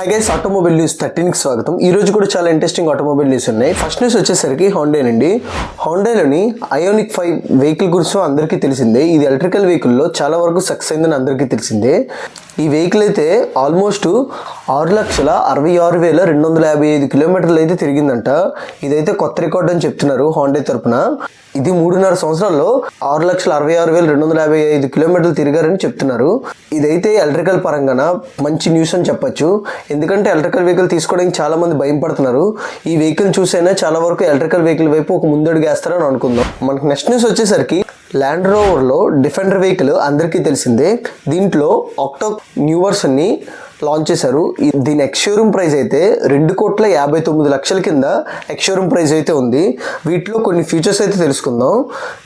Hi guys automobile news థర్టీన్కి స్వాగతం. ఈ రోజు కూడా చాలా ఇంట్రెస్టింగ్ ఆటోమొబైల్ న్యూస్ ఉన్నాయి. ఫస్ట్ న్యూస్ వచ్చేసరికి హోండే అండి హోండేలోని అయోనిక్ ఫైవ్ వెహికల్ గురించి అందరికీ తెలిసిందే. ఇది ఎలక్ట్రికల్ వెహికల్లో చాలా వరకు సక్సెస్ అయిందని అందరికీ తెలిసిందే. ఈ వెహికల్ అయితే ఆల్మోస్ట్ ఆరు లక్షల అరవై ఆరు వేల రెండు వందల యాభై ఐదు కిలోమీటర్లు అయితే తిరిగిందంట. ఇదైతే కొత్త రికార్డ్ అని చెప్తున్నారు హోండే తరపున. ఇది మూడున్నర సంవత్సరాల్లో ఆరు లక్షల అరవై ఆరు వేల రెండు వందల యాభై ఐదు కిలోమీటర్లు తిరిగారని చెప్తున్నారు. ఇదైతే ఎలక్ట్రికల్ పరంగాన మంచి న్యూస్ అని చెప్పొచ్చు. ఎందుకంటే ఎలక్ట్రికల్ వెహికల్ తీసుకోవడానికి చాలా మంది భయం పడుతున్నారు ఈ వెహికల్ చూసైనా చాలా వరకు ఎలక్ట్రికల్ వెహికల్ వైపు ఒక ముందడుగు వేస్తారని అనుకుందాం. మనకు నెక్స్ట్ న్యూస్ వచ్చేసరికి ల్యాండ్ రోవర్లో డిఫెండర్ వెహికల్ అందరికీ తెలిసిందే. దీంట్లో ఆక్టో న్యూవర్స్ని లాంచ్ చేశారు. దీని ఎక్స్ షోరూమ్ ప్రైస్ అయితే రెండు కోట్ల యాభై తొమ్మిది లక్షల కింద ఎక్స్ షోరూమ్ ప్రైస్ అయితే ఉంది. వీటిలో కొన్ని ఫీచర్స్ అయితే తెలుసుకుందాం.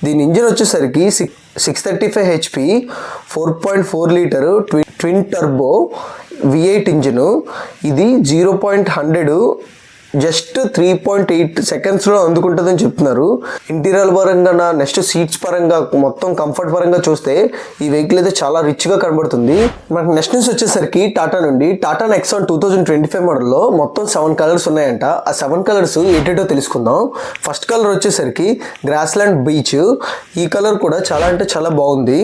దీని ఇంజిన్ వచ్చేసరికి six six thirty five HP four point four litre twin twin turbo V eight engine. ఇది zero point hundred just three point eight సెకండ్స్లో అందుకుంటుందని చెప్తున్నారు. ఇంటీరియర్ పరంగా నెక్స్ట్ సీట్స్ పరంగా మొత్తం కంఫర్ట్ పరంగా చూస్తే ఈ వెహికల్ అయితే చాలా రిచ్గా కనబడుతుంది. మనకు నెక్స్ట్ న్యూస్ వచ్చేసరికి టాటా నుండి Tata Nexon two thousand twenty five మోడల్లో మొత్తం సెవెన్ కలర్స్ ఉన్నాయంట. ఆ సెవెన్ కలర్స్ ఏంటో తెలుసుకుందాం. ఫస్ట్ కలర్ వచ్చేసరికి గ్రాస్లాండ్ బీచ్ ఈ కలర్ కూడా చాలా అంటే చాలా బాగుంది.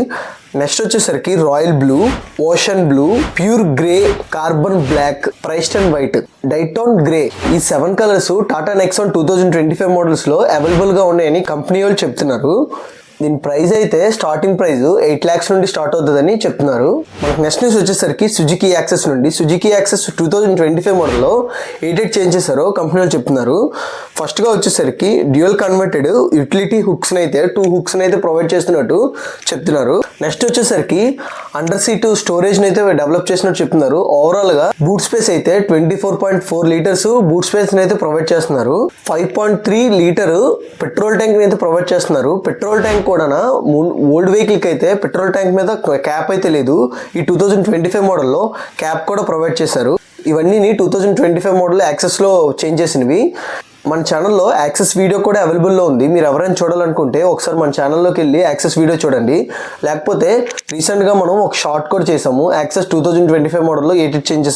నెక్స్ట్ వచ్చేసరికి royal blue ocean blue pure grey carbon black pristine and white Daytona grey ఈ seven colours Tata Nexon two thousand twenty five మోడల్స్లో అవైలబుల్గా ఉన్నాయని కంపెనీ వాళ్ళు చెప్తున్నారు. దీని ప్రైస్ అయితే స్టార్టింగ్ ప్రైస్ ఎయిట్ ల్యాక్స్ నుండి స్టార్ట్ అవుతుందని చెప్తున్నారు. మనకు నెక్స్ట్ న్యూస్ వచ్చేసరికి సుజుకి యాక్సెస్ నుండి. Suzuki access two thousand twenty five మోడల్లో ఎయిట్ ఎయిట్ చేంజ్ చేశారో కంపెనీ వాళ్ళు చెప్తున్నారు. ఫస్ట్గా వచ్చేసరికి డ్యూయల్ కన్వర్టెడ్ యూటిలిటీ హుక్స్ని అయితే టూ హుక్స్ని అయితే ప్రొవైడ్ చేస్తున్నట్టు చెప్తున్నారు. నెక్స్ట్ వచ్చేసరికి అండర్ సీట్ స్టోరేజ్ని అయితే డెవలప్ చేసినట్టు చెప్తున్నారు. ఓవరాల్గా బూట్ స్పేస్ అయితే twenty four point four litres boot స్పేస్ని అయితే ప్రొవైడ్ చేస్తున్నారు. Five point three litre petrol ట్యాంక్ని అయితే ప్రొవైడ్ చేస్తున్నారు. పెట్రోల్ ట్యాంక్ కూడా ఓల్డ్ వెహికల్కి అయితే పెట్రోల్ ట్యాంక్ మీద క్యాప్ అయితే లేదు. ఈ టూ థౌజండ్ ట్వంటీ ఫైవ్ మోడల్లో క్యాప్ కూడా ప్రొవైడ్ చేశారు. ఇవన్నీ two thousand twenty five model యాక్సెస్లో change చేసినవి. మన ఛానల్లో యాక్సెస్ వీడియో కూడా అవైలబుల్లో ఉంది. మీరు ఎవరైనా చూడాలనుకుంటే ఒకసారి మన ఛానల్లోకి వెళ్ళి యాక్సెస్ వీడియో చూడండి. లేకపోతే రీసెంట్గా మనం ఒక షార్ట్ కూడా చేసాము. Access two thousand twenty five మోడల్లో ఎయిట్ చేంజ్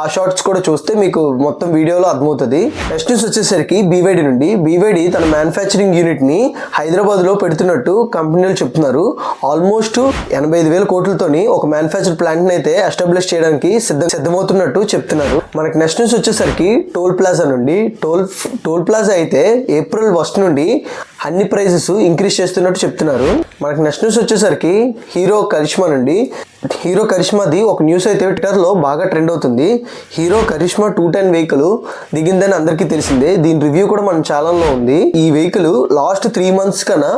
ఆ షార్ట్స్ కూడా చూస్తే మీకు మొత్తం వీడియోలో అర్థమవుతుంది. నెక్స్ట్ న్యూస్ వచ్చేసరికి బీవైడి నుండి. బీవైడి తన మ్యానుఫ్యాక్చరింగ్ యూనిట్ని హైదరాబాద్లో పెడుతున్నట్టు కంపెనీలు చెప్తున్నారు. ఆల్మోస్ట్ ఎనభై ఐదు వేల కోట్లతోని ఒక మ్యానుఫ్యాక్చర్ ప్లాంట్ని అయితే ఎస్టాబ్లిష్ చేయడానికి సిద్ధ సిద్ధమవుతున్నట్టు చెప్తున్నారు. మనకి నెక్స్ట్ న్యూస్ వచ్చేసరికి టోల్ ప్లాజా నుండి. టోల్ టోల్ ప్లాజా అయితే ఏప్రిల్ ఫస్ట్ నుండి అన్ని ప్రైజెస్ ఇంక్రీజ్ చేస్తున్నట్టు చెప్తున్నారు. మనకి నెక్స్ట్ న్యూస్ వచ్చేసరికి హీరో కరిష్మా నుండి. హీరో కరిష్మాది ఒక న్యూస్ అయితే ట్విట్టర్లో బాగా ట్రెండ్ అవుతుంది. Hero Karizma two ten vehicle దిగిందని అందరికీ తెలిసిందే. దీని రివ్యూ కూడా మన ఛానల్లో ఉంది. ఈ వెహికల్ లాస్ట్ త్రీ మంత్స్ కన్నా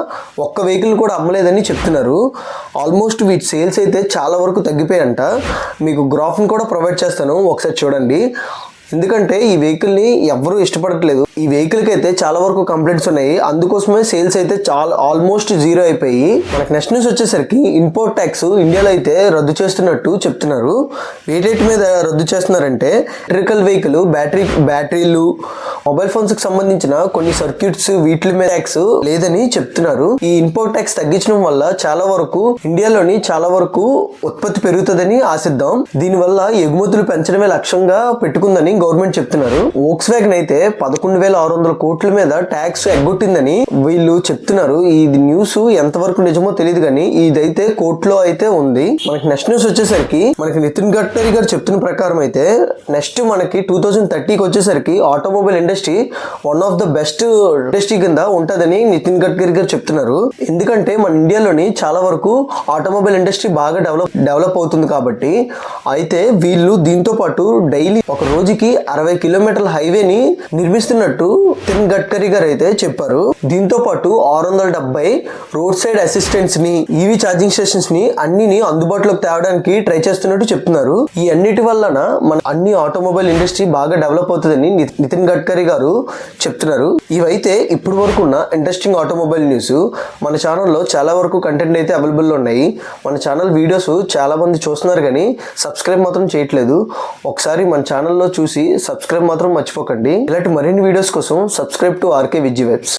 ఒక్క వెహికల్ కూడా అమ్మలేదని చెప్తున్నారు. ఆల్మోస్ట్ వీటి సేల్స్ అయితే చాలా వరకు తగ్గిపోయాయంట. మీకు గ్రాఫ్ని కూడా ప్రొవైడ్ చేస్తాను. ఒకసారి చూడండి. ఎందుకంటే ఈ వెహికల్ని ఎవ్వరూ ఇష్టపడట్లేదు. ఈ వెహికల్కి అయితే చాలా వరకు కంప్లైంట్స్ ఉన్నాయి. అందుకోసమే సేల్స్ అయితే చాలా ఆల్మోస్ట్ జీరో అయిపోయి మనకి నెక్స్ట్ న్యూస్ వచ్చేసరికి ఇంపోర్ట్ ట్యాక్స్ ఇండియాలో అయితే రద్దు చేస్తున్నట్టు చెప్తున్నారు. వేటేటి మీద రద్దు చేస్తున్నారంటే ఎలక్ట్రికల్ వెహికల్ బ్యాటరీ బ్యాటరీలు మొబైల్ ఫోన్స్కి సంబంధించిన కొన్ని సర్క్యూట్స్ వీటి మీద ట్యాక్స్ లేదని చెప్తున్నారు. ఈ ఇంపోర్ట్ ట్యాక్స్ తగ్గించడం వల్ల చాలా వరకు ఇండియాలోని చాలా వరకు ఉత్పత్తి పెరుగుతుందని ఆశిద్దాం. దీనివల్ల ఎగుమతులు పెంచడమే లక్ష్యంగా పెట్టుకుందని గవర్నమెంట్ చెప్తున్నారు. ఓక్స్ వ్యాగన్ అయితే పదకొండు వేల ఆరు వందల కోట్ల మీద ట్యాక్స్ ఎగ్గొట్టిందని వీళ్ళు చెప్తున్నారు. ఈ న్యూస్ ఎంతవరకు నిజమో తెలియదు కానీ ఇదైతే కోర్టులో అయితే ఉంది. మనకి నెక్స్ట్ న్యూస్ వచ్చేసరికి మనకి నితిన్ గడ్కరీ గారు చెప్తున్న ప్రకారం అయితే నెక్స్ట్ మనకి టూ థౌజండ్ థర్టీకి వచ్చేసరికి automobile industry one of the best industry కింద ఉంటుందని నితిన్ గడ్కరీ గారు చెప్తున్నారు. ఎందుకంటే మన ఇండియాలోని చాలా వరకు ఆటోమొబైల్ ఇండస్ట్రీ బాగా డెవలప్ డెవలప్ అవుతుంది కాబట్టి అయితే వీళ్ళు దీంతో పాటు డైలీ ఒక రోజుకి అరవై కిలోమీటర్ల హైవేని నిర్మిస్తున్నట్టు నితిన్ గడ్కరీ గారు అయితే చెప్పారు. దీంతో పాటు ఆరు వందల డెబ్బై రోడ్ సైడ్ అసిస్టెంట్స్ని ఈవీ ఛార్జింగ్ స్టేషన్స్ని అన్నిని అందుబాటులోకి తేవడానికి ట్రై చేస్తున్నట్టు చెప్తున్నారు. ఈ అన్నిటి వలన మన అన్ని ఆటోమొబైల్ ఇండస్ట్రీ బాగా డెవలప్ అవుతుందని నితిన్ గడ్కరీ గారు చెప్తున్నారు. ఇవైతే ఇప్పటి వరకు ఉన్న ఇంట్రెస్టింగ్ ఆటోమొబైల్ న్యూస్ మన ఛానల్లో చాలా వరకు కంటెంట్ అయితే అవైలబుల్లో ఉన్నాయి. మన ఛానల్ వీడియోస్ చాలా మంది చూస్తున్నారు కానీ సబ్స్క్రైబ్ మాత్రం చేయట్లేదు. ఒకసారి మన ఛానల్లో చూసి సబ్స్క్రైబ్ మాత్రం మర్చిపోకండి. ఇలాంటి మరిన్ని వీడియోస్ కోసం సబ్స్క్రైబ్ టు ఆర్కే విజీ వెబ్స్